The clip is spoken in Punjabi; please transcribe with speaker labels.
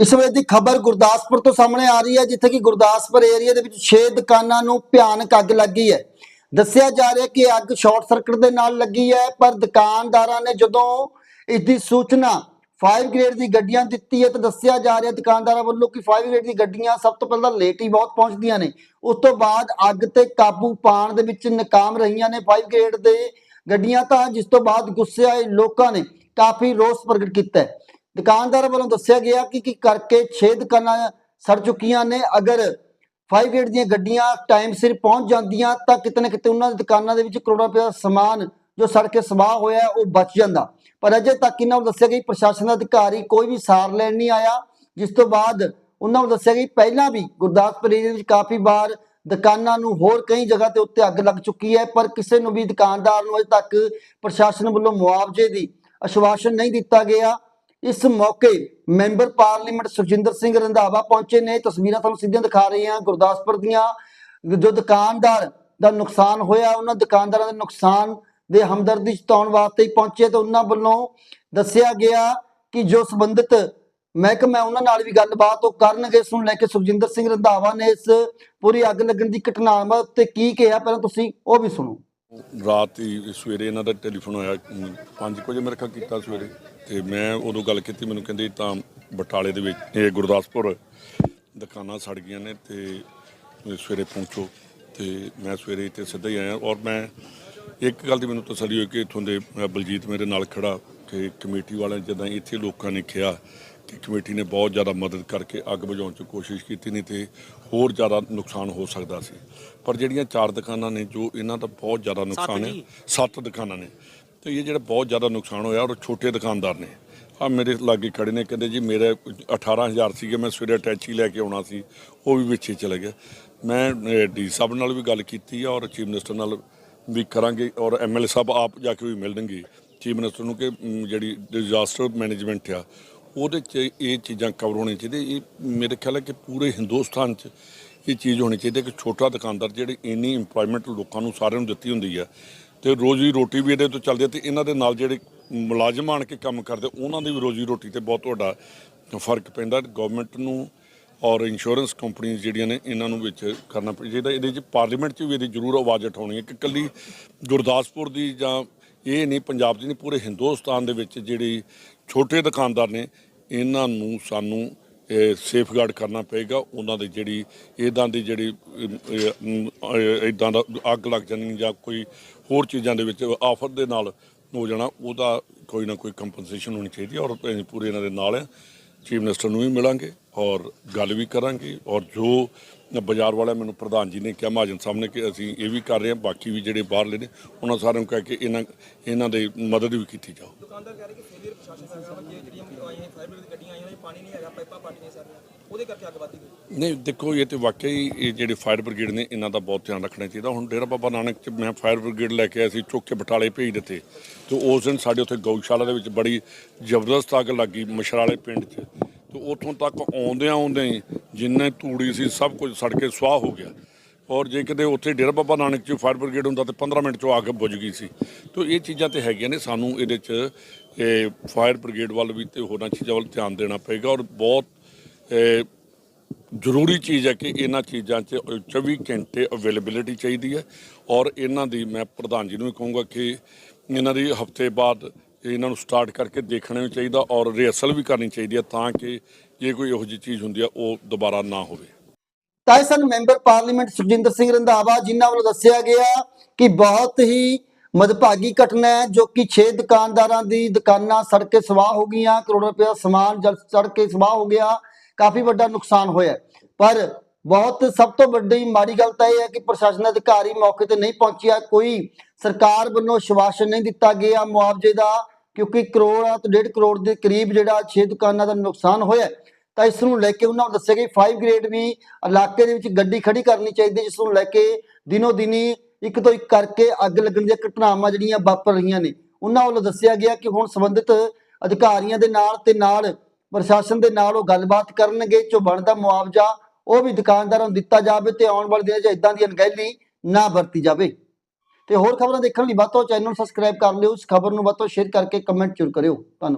Speaker 1: ਇਸ ਵੇਲੇ ਦੀ ਖਬਰ ਗੁਰਦਾਸਪੁਰ ਤੋਂ ਸਾਹਮਣੇ ਆ ਰਹੀ ਹੈ, ਜਿੱਥੇ ਕਿ ਗੁਰਦਾਸਪੁਰ ਏਰੀਆ ਦੇ ਵਿੱਚ 6 ਦੁਕਾਨਾਂ ਨੂੰ ਭਿਆਨਕ ਅੱਗ ਲੱਗੀ ਹੈ। ਦੱਸਿਆ ਜਾ ਰਿਹਾ ਕਿ ਅੱਗ ਸ਼ਾਰਟ ਸਰਕਟ ਦੇ ਨਾਲ ਲੱਗੀ ਹੈ, ਪਰ ਦੁਕਾਨਦਾਰਾਂ ਨੇ ਜਦੋਂ ਇਸ ਦੀ ਸੂਚਨਾ ਫਾਇਰ ਗ੍ਰੇਡ ਦੀ ਗੱਡੀਆਂ ਦਿੱਤੀ ਹੈ, ਤਾਂ ਦੱਸਿਆ ਜਾ ਰਿਹਾ ਦੁਕਾਨਦਾਰਾਂ ਵੱਲੋਂ ਕਿ ਫਾਇਰ ਗ੍ਰੇਡ ਦੀ ਗੱਡੀਆਂ ਸਭ ਤੋਂ ਪਹਿਲਾਂ ਲੇਟ ਹੀ ਬਹੁਤ ਪਹੁੰਚਦੀਆਂ ਨੇ। ਉਸ ਤੋਂ ਬਾਅਦ ਅੱਗ ਤੇ ਕਾਬੂ ਪਾਉਣ ਦੇ ਵਿੱਚ ਨਾਕਾਮ ਰਹੀਆਂ ਨੇ ਫਾਇਰ ਗ੍ਰੇਡ ਦੇ ਗੱਡੀਆਂ, ਤਾਂ ਜਿਸ ਤੋਂ ਬਾਅਦ ਗੁੱਸੇ ਆਏ ਲੋਕਾਂ ਨੇ ਕਾਫੀ ਰੋਸ ਪ੍ਰਗਟ ਕੀਤਾ ਦੁਕਾਨਦਾਰ ਵੱਲੋਂ ਦੱਸਿਆ ਗਿਆ ਕਿ ਕੀ ਕਰਕੇ 6 ਦੁਕਾਨਾਂ ਸੜ ਚੁੱਕੀਆਂ ਨੇ। ਅਗਰ ਫਾਈਵ ਗੇਟ ਦੀਆਂ ਗੱਡੀਆਂ ਟਾਈਮ ਸਿਰ ਪਹੁੰਚ ਜਾਂਦੀਆਂ ਤਾਂ ਕਿਤੇ ਨਾ ਕਿਤੇ ਉਹਨਾਂ ਦੀ ਦੁਕਾਨਾਂ ਦੇ ਵਿੱਚ ਕਰੋੜਾਂ ਰੁਪਏ ਦਾ ਸਮਾਨ ਜੋ ਸੜ ਕੇ ਸਵਾਹ ਹੋਇਆ ਉਹ ਬਚ ਜਾਂਦਾ। ਪਰ ਅਜੇ ਤੱਕ ਇਹਨਾਂ ਨੂੰ ਦੱਸਿਆ ਗਿਆ ਕਿ ਪ੍ਰਸ਼ਾਸਨ ਦਾ ਅਧਿਕਾਰੀ ਕੋਈ ਵੀ ਸਾਰ ਲੈਣ ਨਹੀਂ ਆਇਆ, ਜਿਸ ਤੋਂ ਬਾਅਦ ਉਹਨਾਂ ਨੂੰ ਦੱਸਿਆ ਗਿਆ ਕਿ ਪਹਿਲਾਂ ਵੀ ਗੁਰਦਾਸਪੁਰ ਏਰੀਏ ਵਿੱਚ ਕਾਫੀ ਵਾਰ ਦੁਕਾਨਾਂ ਨੂੰ ਹੋਰ ਕਈ ਜਗ੍ਹਾ ਤੇ ਉੱਤੇ ਅੱਗ ਲੱਗ ਚੁੱਕੀ ਹੈ, ਪਰ ਕਿਸੇ ਨੂੰ ਵੀ ਦੁਕਾਨਦਾਰ ਨੂੰ ਅਜੇ ਤੱਕ ਪ੍ਰਸ਼ਾਸਨ ਵੱਲੋਂ ਮੁਆਵਜ਼ੇ ਦੀ ਅਸ਼ਵਾਸਨ ਨਹੀਂ ਦਿੱਤਾ ਗਿਆ। ਇਸ ਮੌਕੇ ਮੈਂਬਰ ਪਾਰਲੀਮੈਂਟ ਸੁਖਜਿੰਦਰ ਸਿੰਘ ਰੰਧਾਵਾ ਪਹੁੰਚੇ ਨੇ। ਤਸਵੀਰਾਂ ਤੁਹਾਨੂੰ ਸਿੱਧੀਆਂ ਦਿਖਾ ਰਹੇ ਹਾਂ। ਗੁਰਦਾਸਪੁਰ ਦੀਆਂ ਜੋ ਦੁਕਾਨਦਾਰ ਦਾ ਨੁਕਸਾਨ ਹੋਇਆ, ਉਹਨਾਂ ਦੁਕਾਨਦਾਰਾਂ ਦੇ ਨੁਕਸਾਨ ਦੇ ਹਮਦਰਦੀ ਜਤਾਉਣ ਵਾਸਤੇ ਪਹੁੰਚੇ ਤੇ ਉਹਨਾਂ ਵੱਲੋਂ ਦੱਸਿਆ ਗਿਆ ਕਿ ਜੋ ਸੰਬੰਧਿਤ ਮਹਿਕਮਾ ਉਹਨਾਂ ਨਾਲ ਵੀ ਗੱਲਬਾਤ ਉਹ ਕਰਨਗੇ। ਇਸ ਨੂੰ ਲੈ ਕੇ ਸੁਖਜਿੰਦਰ ਸਿੰਘ ਰੰਧਾਵਾ ਨੇ ਇਸ ਪੂਰੀ ਅੱਗ ਲੱਗਣ ਦੀ ਘਟਨਾਵਾਂ ਉੱਤੇ ਕੀ ਕਿਹਾ? ਪਹਿਲਾਂ ਤੁਸੀਂ ਉਹ ਵੀ ਸੁਣੋ।
Speaker 2: ਰਾਤ ਹੀ ਸਵੇਰੇ ਇਹਨਾਂ ਦਾ ਟੈਲੀਫੋਨ ਆਇਆ 5 ਵਜੇ ਮੇਰੇ ਖਿਆਲ ਕੀਤਾ ਸਵੇਰੇ। ਤੇ ਮੈਂ ਉਦੋਂ ਗੱਲ ਕੀਤੀ ਮੈਨੂੰ ਕਹਿੰਦੇ ਤਾਂ ਬਟਾਲੇ ਦੇ ਵਿੱਚ ਇਹ ਗੁਰਦਾਸਪੁਰ ਦੁਕਾਨਾਂ ਸੜ ਗਈਆਂ ਨੇ ਤੇ ਸਵੇਰੇ ਪਹੁੰਚੋ। ਤੇ ਮੈਂ ਸਵੇਰੇ ਇੱਥੇ ਸਿੱਧਾ ਹੀ ਆਇਆ ਔਰ ਮੈਂ ਇੱਕ ਗੱਲ ਦੀ ਮੈਨੂੰ ਤਸੱਲੀ ਹੋਈ ਕਿ ਇੱਥੋਂ ਦੇ ਅ, ਬਲਜੀਤ ਮੇਰੇ ਨਾਲ ਖੜਾ। ਤੇ ਕਮੇਟੀ ਵਾਲਿਆਂ ਜਦਾਂ ਇੱਥੇ ਲੋਕਾਂ ਨੇ ਕਿਹਾ ਕਿ ਕਮੇਟੀ ਨੇ ਬਹੁਤ ਜ਼ਿਆਦਾ ਮਦਦ ਕਰਕੇ ਅੱਗ ਬੁਝਾਉਣ 'ਚ ਕੋਸ਼ਿਸ਼ ਕੀਤੀ ਨਹੀਂ ਤੇ ਹੋਰ ਜ਼ਿਆਦਾ ਨੁਕਸਾਨ ਹੋ ਸਕਦਾ ਸੀ। ਪਰ ਜਿਹੜੀਆਂ ਚਾਰ ਦੁਕਾਨਾਂ ਨੇ ਜੋ ਇਹਨਾਂ ਦਾ ਬਹੁਤ ਜ਼ਿਆਦਾ ਨੁਕਸਾਨ ਹੈ ਸੱਤ ਦੁਕਾਨਾਂ ਨੇ। ਤੇ ਇਹ ਜਿਹੜਾ ਬਹੁਤ ਜ਼ਿਆਦਾ ਨੁਕਸਾਨ ਹੋਇਆ ਔਰ ਛੋਟੇ ਦੁਕਾਨਦਾਰ ਨੇ। ਆ ਮੇਰੇ ਲਾਗੇ ਖੜੇ ਨੇ ਕਹਿੰਦੇ ਜੀ ਮੇਰੇ 18000 ਸੀਗੇ ਮੈਂ ਸਵੇਰੇ ਅਟੈਚੀ ਲੈ ਕੇ ਆਉਣਾ ਸੀ ਉਹ ਵੀ ਵਿੱਚੇ ਚਲੇ ਗਿਆ ਮੈਂ ਡੀ ਸਾਹਿਬ ਨਾਲ ਵੀ ਗੱਲ ਕੀਤੀ ਆ ਔਰ ਚੀਫ ਮਿਨਿਸਟਰ ਨਾਲ ਵੀ ਕਰਾਂਗੇ ਔਰ ਐਮਐਲਏ ਸਾਹਿਬ ਆਪ ਜਾ ਕੇ ਵੀ ਮਿਲਣਗੇ। ਚੀਫ ਮਿਨਿਸਟਰ ਨੂੰ ਕਿ ਜਿਹੜੀ ਡਿਜ਼ਾਸਟਰ ਮੈਨੇਜਮੈਂਟ ਆ, ਉਹਦੇ 'ਚ ਇਹ ਚੀਜ਼ਾਂ ਕਵਰ ਹੋਣੀਆਂ ਚਾਹੀਦੀਆਂ। ਇਹ ਮੇਰੇ ਖਿਆਲ ਹੈ ਕਿ ਪੂਰੇ ਹਿੰਦੁਸਤਾਨ 'ਚ ਇਹ ਚੀਜ਼ ਹੋਣੀ ਚਾਹੀਦੀ ਹੈ ਕਿ ਛੋਟਾ ਦੁਕਾਨਦਾਰ ਜਿਹੜੇ ਇੰਨੀ ਇੰਪਲੋਇਮੈਂਟ ਲੋਕਾਂ ਨੂੰ ਸਾਰਿਆਂ ਨੂੰ ਦਿੱਤੀ ਹੁੰਦੀ ਹੈ ਤੇ ਰੋਜ਼ੀ ਰੋਟੀ ਵੀ ਇਹਦੇ ਤੋਂ ਚੱਲਦੀ ਹੈ ਤੇ ਇਹਨਾਂ ਦੇ ਨਾਲ ਜਿਹੜੇ ਮੁਲਾਜ਼ਮ ਆਣ ਕੇ ਕੰਮ ਕਰਦੇ, ਉਹਨਾਂ ਦੀ ਵੀ ਰੋਜ਼ੀ ਰੋਟੀ ਤੇ ਬਹੁਤ ਵੱਡਾ ਫ਼ਰਕ ਪੈਂਦਾ। ਗਵਰਨਮੈਂਟ ਨੂੰ ਔਰ ਇੰਸ਼ੋਰੈਂਸ ਕੰਪਨੀਆਂ ਜਿਹੜੀਆਂ ਨੇ, ਇਹਨਾਂ ਨੂੰ ਵਿੱਚ ਕਰਨਾ ਪਈ ਚਾਹੀਦਾ। ਇਹਦੇ 'ਚ ਪਾਰਲੀਮੈਂਟ 'ਚ ਵੀ ਇਹਦੀ ਜ਼ਰੂਰ ਆਵਾਜ਼ ਉਠਾਉਣੀ ਹੈ ਕਿ ਕੱਲੀ ਗੁਰਦਾਸਪੁਰ ਦੀ ਜਾਂ ਇਹ ਨਹੀਂ, ਪੰਜਾਬ ਦੀ ਨਹੀਂ, ਪੂਰੇ ਹਿੰਦੁਸਤਾਨ ਦੇ ਵਿੱਚ ਜਿਹੜੀ ਛੋਟੇ ਦੁਕਾਨਦਾਰ ਨੇ, ਇਹਨਾਂ ਨੂੰ ਸਾਨੂੰ ਸੇਫਗਾਰਡ ਕਰਨਾ ਪਏਗਾ। ਉਹਨਾਂ ਦੀ ਜਿਹੜੀ ਇਦਾਂ ਦੀ ਜਿਹੜੀ ਇਦਾਂ ਦਾ ਅੱਗ ਲੱਗ ਜਾਣੀ ਜਾਂ ਕੋਈ ਹੋਰ ਚੀਜ਼ਾਂ ਦੇ ਵਿੱਚ ਆਫਰ ਦੇ ਨਾਲ ਹੋ ਜਾਣਾ, ਉਹਦਾ ਕੋਈ ਨਾ ਕੋਈ ਕੰਪਨਸੇਸ਼ਨ ਹੋਣੀ ਚਾਹੀਦੀ ਹੈ ਔਰ ਪੂਰੇ ਇਹਨਾਂ ਦੇ ਨਾਲ ਹਾਂ। ਚੀਫ ਮਿਨਿਸਟਰ ਨੂੰ ਵੀ ਮਿਲਾਂਗੇ। ਔਰ ਗੱਲ ਵੀ ਕਰਾਂਗੇ ਔਰ ਜੋ ਬਾਜ਼ਾਰ ਵਾਲਿਆਂ ਮੈਨੂੰ ਪ੍ਰਧਾਨ ਜੀ ਨੇ ਕਿਹਾ ਮਹਾਜਨ ਸਾਹਿਬ ਨੇ ਕਿ ਅਸੀਂ ਇਹ ਵੀ ਕਰ ਰਹੇ ਹਾਂ ਬਾਕੀ ਵੀ ਜਿਹੜੇ ਬਾਹਰਲੇ ਨੇ ਉਹਨਾਂ ਸਾਰਿਆਂ ਨੂੰ ਕਹਿ ਕੇ ਇਹਨਾਂ ਇਹਨਾਂ ਦੇ ਮਦਦ ਵੀ ਕੀਤੀ ਜਾਓ
Speaker 3: ਦੁਕਾਨਦਾਰ ਕਹਿ ਰਹੇ ਕਿ ਫੇਲਿਅਰ ਪ੍ਰਸ਼ਾਸਨ ਦਾ ਹੈਗਾ ਵਾ ਕਿ ਜਿਹੜੀਆਂ ਆਈਆਂ ਫਾਇਰ ਬ੍ਰਿਗੇਡ ਦੀਆਂ ਗੱਡੀਆਂ ਆਈਆਂ ਨੇ ਪਾਣੀ ਨਹੀਂ ਹੈਗਾ ਪਾਈਪਾਂ ਪਾਟੀਆਂ ਸਾਰੀਆਂ ਉਹਦੇ ਕਰਕੇ ਅੱਗ ਵੱਧਦੀ ਗਈ
Speaker 2: ਨਹੀਂ ਦੇਖੋ ਇਹ ਤੇ ਵਾਕਈ ਇਹ ਜਿਹੜੇ ਫਾਇਰ ਬ੍ਰਿਗੇਡ ਨੇ ਇਹਨਾਂ ਦਾ ਬਹੁਤ ਧਿਆਨ ਰੱਖਣਾ ਚਾਹੀਦਾ। ਹੁਣ ਡੇਰਾ ਬਾਬਾ ਨਾਨਕ ਚ ਮੈਂ ਫਾਇਰ ਬ੍ਰਿਗੇਡ ਲੈ ਕੇ ਆਇਆ ਸੀ ਚੁੱਕ ਕੇ ਬਟਾਲੇ ਭੇਜ ਦਿੱਤੇ। ਤੇ ਉਸ ਦਿਨ ਸਾਡੇ ਉੱਥੇ ਗਊਸ਼ਾਲਾ ਦੇ ਵਿੱਚ ਬੜੀ ਜ਼ਬਰਦਸਤ ਅੱਗ ਲੱਗੀ ਮਸ਼ਰਾਲੇ ਪਿੰਡ 'ਚ। ਤੇ ਉੱਥੋਂ ਤੱਕ ਆਉਂਦਿਆਂ ਆਉਂਦਿਆਂ ਹੀ ਜਿੰਨੇ ਧੂੜੀ ਸੀ ਸਭ ਕੁਝ ਸੜ ਕੇ ਸੁਆਹ ਹੋ ਗਿਆ। ਔਰ ਜੇ ਕਿਤੇ ਉੱਥੇ ਡੇਰਾ ਬਾਬਾ ਨਾਨਕ ਚ ਫਾਇਰ ਬ੍ਰਿਗੇਡ ਹੁੰਦਾ ਤੇ 15 ਮਿੰਟ ਚੋਂ ਆ ਕੇ ਬੁਝ ਗਈ ਸੀ। ਤੋਂ ਇਹ ਚੀਜ਼ਾਂ ਤੇ ਹੈਗੀਆਂ ਨੇ, ਸਾਨੂੰ ਇਹਦੇ ਚ ਇਹ ਫਾਇਰ ਬ੍ਰਿਗੇਡ ਵੱਲ ਵੀ ਤੇ ਹੋਰਾਂ ਚੀਜ਼ਾਂ ਵੱਲ ਧਿਆਨ ਦੇਣਾ ਪਏਗਾ। ਔਰ ਬਹੁਤ ਜ਼ਰੂਰੀ ਚੀਜ਼ ਹੈ ਕਿ ਇਹਨਾਂ ਚੀਜ਼ਾਂ 'ਚ 24 ਘੰਟੇ ਅਵੇਲੇਬਿਲਿਟੀ ਚਾਹੀਦੀ ਹੈ। ਔਰ ਇਹਨਾਂ ਦੀ ਮੈਂ ਪ੍ਰਧਾਨ ਜੀ ਨੂੰ ਵੀ ਕਹੂੰਗਾ ਕਿ ਇਹਨਾਂ ਦੀ ਹਫ਼ਤੇ ਬਾਅਦ ਇਹਨਾਂ ਨੂੰ ਸਟਾਰਟ ਕਰਕੇ ਦੇਖਣਾ ਵੀ ਚਾਹੀਦਾ ਔਰ ਰਿਹਰਸਲ ਵੀ ਕਰਨੀ ਚਾਹੀਦੀ ਹੈ ਤਾਂ ਕਿ ਜੇ ਕੋਈ ਇਹੋ ਜਿਹੀ ਚੀਜ਼ ਹੁੰਦੀ ਆ ਉਹ ਦੁਬਾਰਾ ਨਾ ਹੋਵੇ।
Speaker 1: ਤਾਂ ਮੈਂਬਰ ਪਾਰਲੀਮੈਂਟ ਸੁਖਜਿੰਦਰ ਸਿੰਘ ਰੰਧਾਵਾ ਜਿਨ੍ਹਾਂ ਵੱਲੋਂ ਦੱਸਿਆ ਗਿਆ ਕਿ ਬਹੁਤ ਹੀ ਮਦਭਾਗੀ ਘਟਨਾ ਹੈ ਜੋ ਕਿ 6 ਦੁਕਾਨਦਾਰਾਂ ਦੀ ਦੁਕਾਨਾਂ ਸੜ ਕੇ ਸਵਾਹ ਹੋ ਗਈਆਂ, ਕਰੋੜਾਂ ਰੁਪਏ ਦਾ ਸਮਾਨ ਜਲ ਸੜ ਕੇ ਸਵਾਹ ਹੋ ਗਿਆ, ਕਾਫੀ ਵੱਡਾ ਨੁਕਸਾਨ ਹੋਇਆ ਪਰ ਬਹੁਤ ਸਭ ਤੋਂ ਵੱਡੀ ਮਾੜੀ ਗੱਲ ਤਾਂ ਇਹ ਹੈ ਕਿ ਪ੍ਰਸ਼ਾਸਨ ਅਧਿਕਾਰੀ ਮੌਕੇ ਤੇ ਨਹੀਂ ਪਹੁੰਚਿਆ, ਕੋਈ ਸਰਕਾਰ ਵੱਲੋਂ ਸ਼ਵਾਸ਼ਨ ਨਹੀਂ ਦਿੱਤਾ ਗਿਆ ਮੁਆਵਜ਼ੇ ਦਾ। ਕਿਉਂਕਿ ਕਰੋੜ ਤੋਂ ਡੇਢ ਕਰੋੜ ਦੇ ਕਰੀਬ ਜਿਹੜਾ 6 ਦੁਕਾਨਾਂ ਦਾ ਨੁਕਸਾਨ ਹੋਇਆ ਤਾਂ ਇਸ ਨੂੰ ਲੈ ਕੇ ਉਹਨਾਂ ਨੂੰ ਦੱਸਿਆ ਕਿ 5 ਗ੍ਰੇਡ ਵੀ ਇਲਾਕੇ ਦੇ ਵਿੱਚ ਗੱਡੀ ਖੜੀ ਕਰਨੀ ਚਾਹੀਦੀ ਹੈ, ਜਿਸ ਨੂੰ ਲੈ ਕੇ ਦਿਨੋ ਦਿਨੀ ਇੱਕ ਤੋਂ ਇੱਕ ਕਰਕੇ ਅੱਗ ਲੱਗਣ ਦੀਆਂ ਘਟਨਾਵਾਂ ਜਿਹੜੀਆਂ ਵਾਪਰ ਰਹੀਆਂ ਨੇ। ਉਹਨਾਂ ਵੱਲੋਂ ਦੱਸਿਆ ਗਿਆ ਕਿ ਹੁਣ ਸੰਬੰਧਿਤ ਅਧਿਕਾਰੀਆਂ ਦੇ ਨਾਲ ਤੇ ਨਾਲ ਪ੍ਰਸ਼ਾਸਨ ਦੇ ਨਾਲ ਉਹ ਗੱਲਬਾਤ ਕਰਨਗੇ ਜੋ ਬਣਦਾ ਮੁਆਵਜ਼ਾ ਉਹ ਵੀ ਦੁਕਾਨਦਾਰਾਂ ਨੂੰ ਦਿੱਤਾ ਜਾਵੇ ਤੇ ਆਉਣ ਵਾਲੇ ਦਿਨਾਂ 'ਚ ਇਦਾਂ ਦੀ ਅਣਗਹਿਲੀ ਨਾ ਵਰਤੀ ਜਾਵੇ। ਤੇ ਹੋਰ ਖਬਰਾਂ ਦੇਖਣ ਲਈ ਵੱਧ ਤੋਂ ਚੈਨਲ ਨੂੰ ਸਬਸਕ੍ਰਾਈਬ ਕਰ ਲਿਓ। ਇਸ ਖਬਰ ਨੂੰ ਵੱਧ ਤੋਂ ਸ਼ੇਅਰ ਕਰਕੇ ਕਮੈਂਟ ਜ਼ਰੂਰ ਕਰਿਓ। ਧੰਨਵਾਦ।